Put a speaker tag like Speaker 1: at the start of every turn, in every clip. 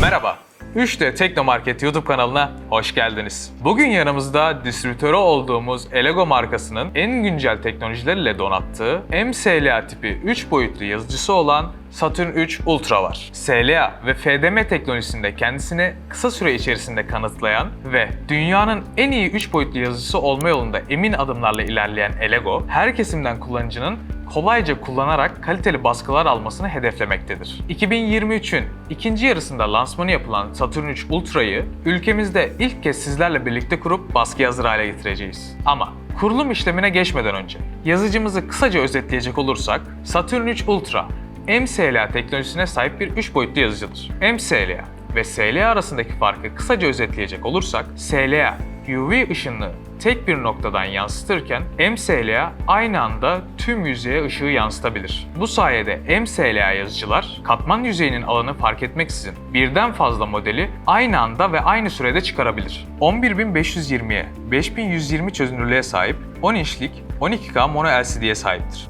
Speaker 1: Merhaba. 3D Teknomarket YouTube kanalına hoş geldiniz. Bugün yanımızda distribütörü olduğumuz Elego markasının en güncel teknolojileriyle donattığı MSLA tipi 3 boyutlu yazıcısı olan Saturn 3 Ultra var. SLA ve FDM teknolojisinde kendisini kısa süre içerisinde kanıtlayan ve dünyanın en iyi 3 boyutlu yazıcısı olma yolunda emin adımlarla ilerleyen Elego, her kesimden kullanıcının kolayca kullanarak kaliteli baskılar almasını hedeflemektedir. 2023'ün ikinci yarısında lansmanı yapılan Saturn 3 Ultra'yı ülkemizde ilk kez sizlerle birlikte kurup baskı hazır hale getireceğiz. Ama kurulum işlemine geçmeden önce yazıcımızı kısaca özetleyecek olursak Saturn 3 Ultra MSLA teknolojisine sahip bir 3 boyutlu yazıcıdır. MSLA ve SLA arasındaki farkı kısaca özetleyecek olursak SLA UV ışını tek bir noktadan yansıtırken MSLA aynı anda tüm yüzeye ışığı yansıtabilir. Bu sayede MSLA yazıcılar katman yüzeyinin alanı fark etmeksizin birden fazla modeli aynı anda ve aynı sürede çıkarabilir. 11520'ye 5120 çözünürlüğe sahip 10 inçlik 12K mono LCD'ye sahiptir.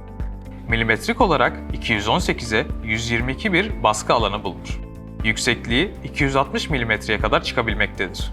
Speaker 1: Milimetrik olarak 218'e 122 bir baskı alanı bulunur. Yüksekliği 260 milimetreye kadar çıkabilmektedir.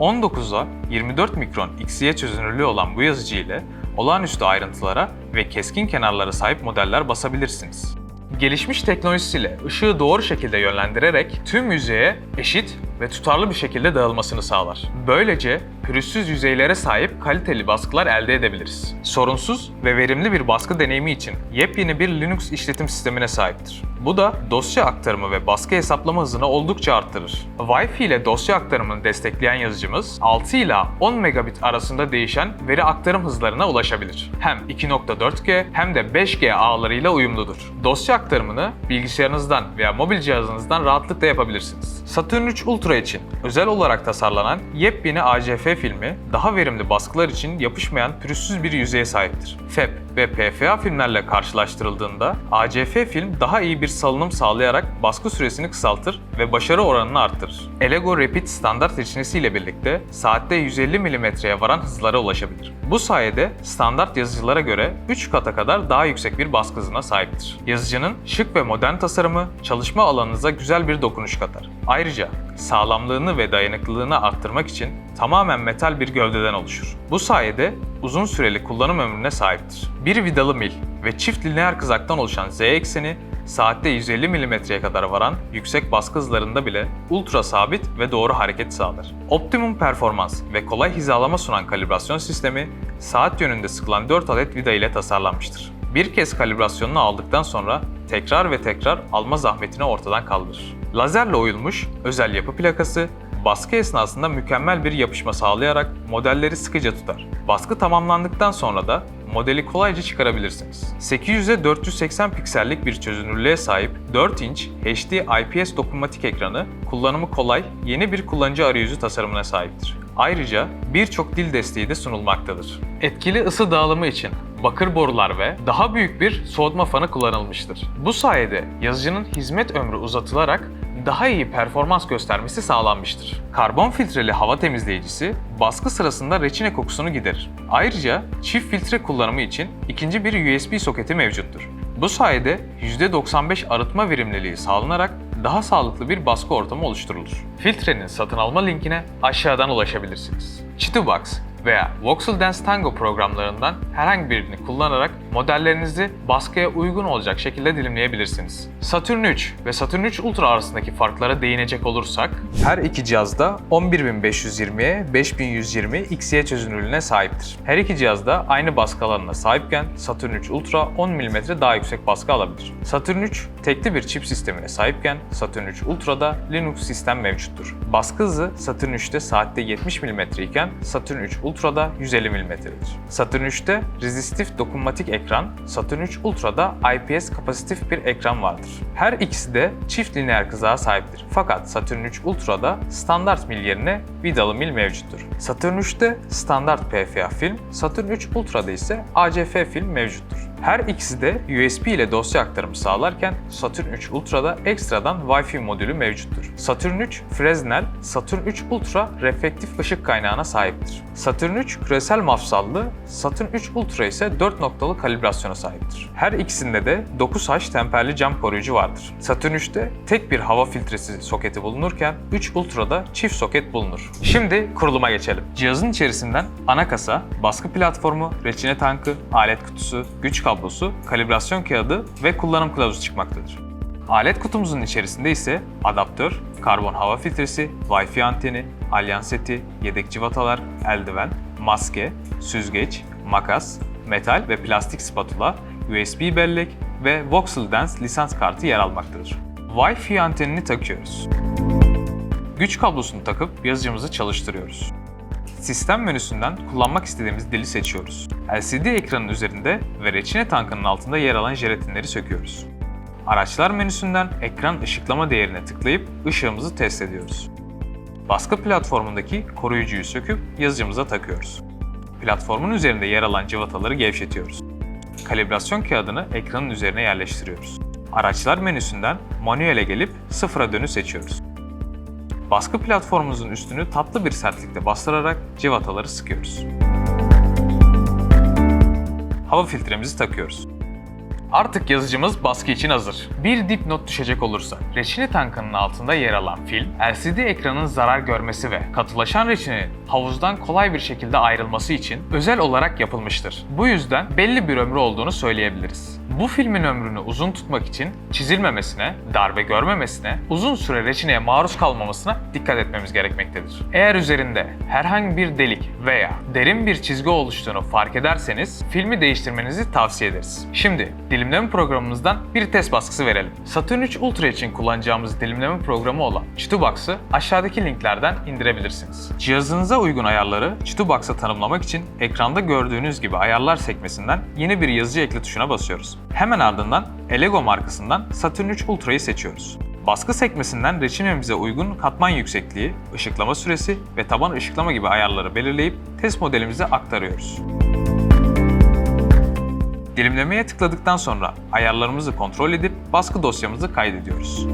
Speaker 1: 19'a 24 mikron XY çözünürlüğü olan bu yazıcı ile olağanüstü ayrıntılara ve keskin kenarlara sahip modeller basabilirsiniz. Gelişmiş teknolojisiyle ışığı doğru şekilde yönlendirerek tüm yüzeye eşit ve tutarlı bir şekilde dağılmasını sağlar. Böylece pürüzsüz yüzeylere sahip kaliteli baskılar elde edebiliriz. Sorunsuz ve verimli bir baskı deneyimi için yepyeni bir Linux işletim sistemine sahiptir. Bu da dosya aktarımı ve baskı hesaplama hızını oldukça arttırır. Wi-Fi ile dosya aktarımını destekleyen yazıcımız 6 ila 10 megabit arasında değişen veri aktarım hızlarına ulaşabilir. Hem 2.4G hem de 5G ağlarıyla uyumludur. Dosya aktarımını bilgisayarınızdan veya mobil cihazınızdan rahatlıkla yapabilirsiniz. Saturn 3 Ultra için özel olarak tasarlanan yepyeni ACF filmi daha verimli baskılar için yapışmayan pürüzsüz bir yüzeye sahiptir. FEP ve PFA filmlerle karşılaştırıldığında ACF film daha iyi bir salınım sağlayarak baskı süresini kısaltır ve başarı oranını arttırır. Elego Rapid standart reçinesiyle birlikte saatte 150 mm'ye varan hızlara ulaşabilir. Bu sayede standart yazıcılara göre 3 kata kadar daha yüksek bir baskı hızına sahiptir. Yazıcının şık ve modern tasarımı çalışma alanınıza güzel bir dokunuş katar. Ayrıca sağlamlığını ve dayanıklılığını arttırmak için tamamen metal bir gövdeden oluşur. Bu sayede uzun süreli kullanım ömrüne sahiptir. Bir vidalı mil ve çift lineer kızaktan oluşan Z ekseni saatte 150 mm'ye kadar varan yüksek baskı hızlarında bile ultra sabit ve doğru hareket sağlar. Optimum performans ve kolay hizalama sunan kalibrasyon sistemi saat yönünde sıkılan 4 adet vida ile tasarlanmıştır. Bir kez kalibrasyonunu aldıktan sonra tekrar ve tekrar alma zahmetini ortadan kaldırır. Lazerle oyulmuş özel yapı plakası baskı esnasında mükemmel bir yapışma sağlayarak modelleri sıkıca tutar. Baskı tamamlandıktan sonra da modeli kolayca çıkarabilirsiniz. 800'e 480 piksellik bir çözünürlüğe sahip 4 inç HD IPS dokunmatik ekranı kullanımı kolay, yeni bir kullanıcı arayüzü tasarımına sahiptir. Ayrıca birçok dil desteği de sunulmaktadır. Etkili ısı dağılımı için bakır borular ve daha büyük bir soğutma fanı kullanılmıştır. Bu sayede yazıcının hizmet ömrü uzatılarak daha iyi performans göstermesi sağlanmıştır. Karbon filtreli hava temizleyicisi baskı sırasında reçine kokusunu giderir. Ayrıca çift filtre kullanımı için ikinci bir USB soketi mevcuttur. Bu sayede %95 arıtma verimliliği sağlanarak daha sağlıklı bir baskı ortamı oluşturulur. Filtrenin satın alma linkine aşağıdan ulaşabilirsiniz. Chitubox veya Voxel Dance Tango programlarından herhangi birini kullanarak modellerinizi baskıya uygun olacak şekilde dilimleyebilirsiniz. Saturn 3 ve Saturn 3 Ultra arasındaki farklara değinecek olursak, her iki cihazda 11520'ye 5120 XY çözünürlüğüne sahiptir. Her iki cihazda aynı baskı alanına sahipken Saturn 3 Ultra 10 mm daha yüksek baskı alabilir. Saturn 3 tekli bir çip sistemine sahipken Saturn 3 Ultra'da Linux sistem mevcuttur. Baskı hızı Saturn 3'te saatte 70 mm iken Saturn 3 Ultra'da 150 mm'dir. Saturn 3'te rezistif dokunmatik ekran, Saturn 3 Ultra'da IPS kapasitif bir ekran vardır. Her ikisi de çift lineer kızağa sahiptir. Fakat Saturn 3 Ultra'da standart mil yerine vidalı mil mevcuttur. Saturn 3'te standart PFA film, Saturn 3 Ultra'da ise ACF film mevcuttur. Her ikisi de USB ile dosya aktarımı sağlarken Saturn 3 Ultra'da ekstradan Wi-Fi modülü mevcuttur. Saturn 3 Fresnel, Saturn 3 Ultra reflektif ışık kaynağına sahiptir. Saturn 3 küresel mafsallı, Saturn 3 Ultra ise 4 noktalı kalibrasyona sahiptir. Her ikisinde de 9H temperli cam koruyucu vardır. Saturn 3'te tek bir hava filtresi soketi bulunurken 3 Ultra'da çift soket bulunur. Şimdi kuruluma geçelim. Cihazın içerisinden ana kasa, baskı platformu, reçine tankı, alet kutusu, güç kablosu, kalibrasyon kağıdı ve kullanım kılavuzu çıkmaktadır. Alet kutumuzun içerisinde ise adaptör, karbon hava filtresi, Wi-Fi anteni, alyans seti, yedek civatalar, eldiven, maske, süzgeç, makas, metal ve plastik spatula, USB bellek ve Voxel Dance lisans kartı yer almaktadır. Wi-Fi antenini takıyoruz. Güç kablosunu takıp yazıcımızı çalıştırıyoruz. Sistem menüsünden kullanmak istediğimiz dili seçiyoruz. LCD ekranın üzerinde ve reçine tankının altında yer alan jelatinleri söküyoruz. Araçlar menüsünden ekran ışıklama değerine tıklayıp ışığımızı test ediyoruz. Baskı platformundaki koruyucuyu söküp yazıcımıza takıyoruz. Platformun üzerinde yer alan cıvataları gevşetiyoruz. Kalibrasyon kağıdını ekranın üzerine yerleştiriyoruz. Araçlar menüsünden manuele gelip sıfıra dönü seçiyoruz. Baskı platformumuzun üstünü tatlı bir sertlikte bastırarak cıvataları sıkıyoruz. Hava filtremizi takıyoruz. Artık yazıcımız baskı için hazır. Bir dipnot düşecek olursa, reçine tankının altında yer alan film, LCD ekranın zarar görmesi ve katılaşan reçinenin havuzdan kolay bir şekilde ayrılması için özel olarak yapılmıştır. Bu yüzden belli bir ömrü olduğunu söyleyebiliriz. Bu filmin ömrünü uzun tutmak için çizilmemesine, darbe görmemesine, uzun süre reçineye maruz kalmamasına dikkat etmemiz gerekmektedir. Eğer üzerinde herhangi bir delik veya derin bir çizgi oluştuğunu fark ederseniz filmi değiştirmenizi tavsiye ederiz. Şimdi dilimleme programımızdan bir test baskısı verelim. Saturn 3 Ultra için kullanacağımız dilimleme programı olan Chitubox'ı aşağıdaki linklerden indirebilirsiniz. Cihazınıza uygun ayarları Chitubox'a tanımlamak için ekranda gördüğünüz gibi ayarlar sekmesinden yeni bir yazıcı ekle tuşuna basıyoruz. Hemen ardından Elego markasından Saturn 3 Ultra'yı seçiyoruz. Baskı sekmesinden reçinemize uygun katman yüksekliği, ışıklama süresi ve taban ışıklama gibi ayarları belirleyip test modelimize aktarıyoruz. Dilimlemeye tıkladıktan sonra ayarlarımızı kontrol edip baskı dosyamızı kaydediyoruz.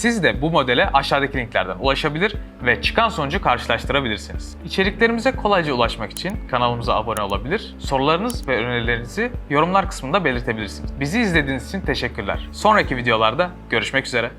Speaker 1: Siz de bu modele aşağıdaki linklerden ulaşabilir ve çıkan sonucu karşılaştırabilirsiniz. İçeriklerimize kolayca ulaşmak için kanalımıza abone olabilir, sorularınız ve önerilerinizi yorumlar kısmında belirtebilirsiniz. Bizi izlediğiniz için teşekkürler. Sonraki videolarda görüşmek üzere.